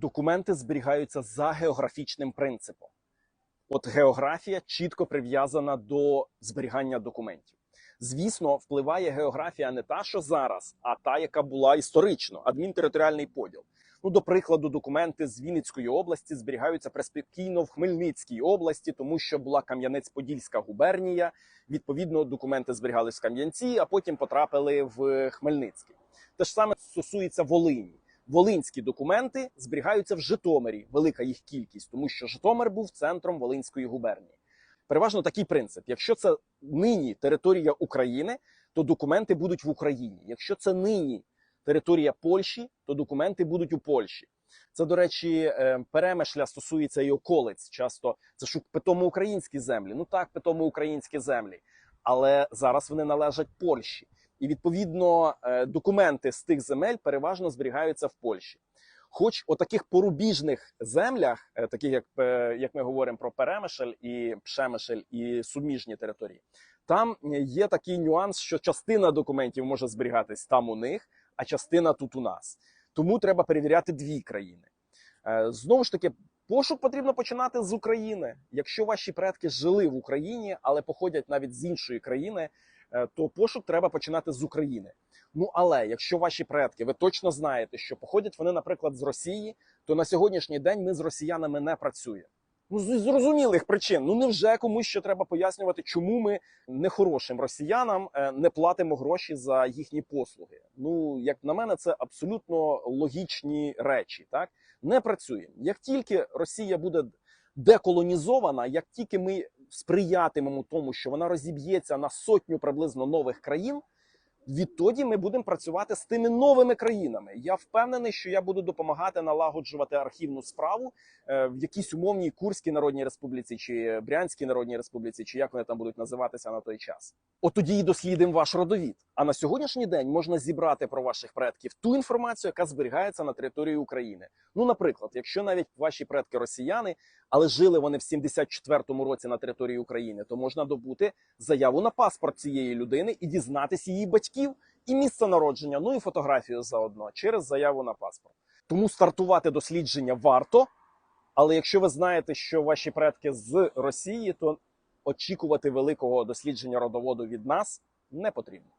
Документи зберігаються за географічним принципом. От географія чітко прив'язана до зберігання документів. Звісно, впливає географія не та, що зараз, а та, яка була історично, адмінтериторіальний поділ. Ну, до прикладу, документи з Вінницької області зберігаються перспективно в Хмельницькій області, тому що була Кам'янець-Подільська губернія. Відповідно, документи зберігались в Кам'янці, а потім потрапили в Хмельницький. Те ж саме стосується Волині. Волинські документи зберігаються в Житомирі, велика їх кількість, тому що Житомир був центром Волинської губернії. Переважно такий принцип: якщо це нині територія України, то документи будуть в Україні. Якщо це нині територія Польщі, то документи будуть у Польщі. Це, до речі, е, перемишля стосується і околиць. Часто це ж питомо українські землі. Ну так, питомо українські землі, але зараз вони належать Польщі. І відповідно е, документи з тих земель переважно зберігаються в Польщі. Хоч у таких порубіжних землях, е, таких як, е, як ми говоримо про Перемишель і Пшемишель і суміжні території, там є такий нюанс, що частина документів може зберігатись там у них, а частина тут у нас. Тому треба перевіряти дві країни. Знову ж таки, пошук потрібно починати з України. Якщо ваші предки жили в Україні, але походять навіть з іншої країни, то пошук треба починати з України. Ну але якщо ваші предки, ви точно знаєте, що походять вони, наприклад, з Росії, то на сьогоднішній день ми з росіянами не працюємо. Ну, з зрозумілих причин. Ну невже комусь ще треба пояснювати, чому ми нехорошим росіянам е, не платимо гроші за їхні послуги? Ну, як на мене, це абсолютно логічні речі. Так не працюємо. Як тільки Росія буде деколонізована, як тільки ми сприятимемо тому, що вона розіб'ється на сотню приблизно нових країн. Відтоді ми будемо працювати з тими новими країнами. Я впевнений, що я буду допомагати налагоджувати архівну справу е, в якійсь умовній Курській Народній Республіці чи Брянській Народній Республіці, чи як вони там будуть називатися на той час. От тоді і дослідимо ваш родовід. А на сьогоднішній день можна зібрати про ваших предків ту інформацію, яка зберігається на території України. Ну, наприклад, якщо навіть ваші предки росіяни, але жили вони в 74-му році на території України, то можна добути заяву на паспорт цієї людини і дізнатися її батьків і місце народження, ну і фотографію заодно через заяву на паспорт. Тому стартувати дослідження варто. Але якщо ви знаєте, що ваші предки з Росії, то очікувати великого дослідження родоводу від нас не потрібно.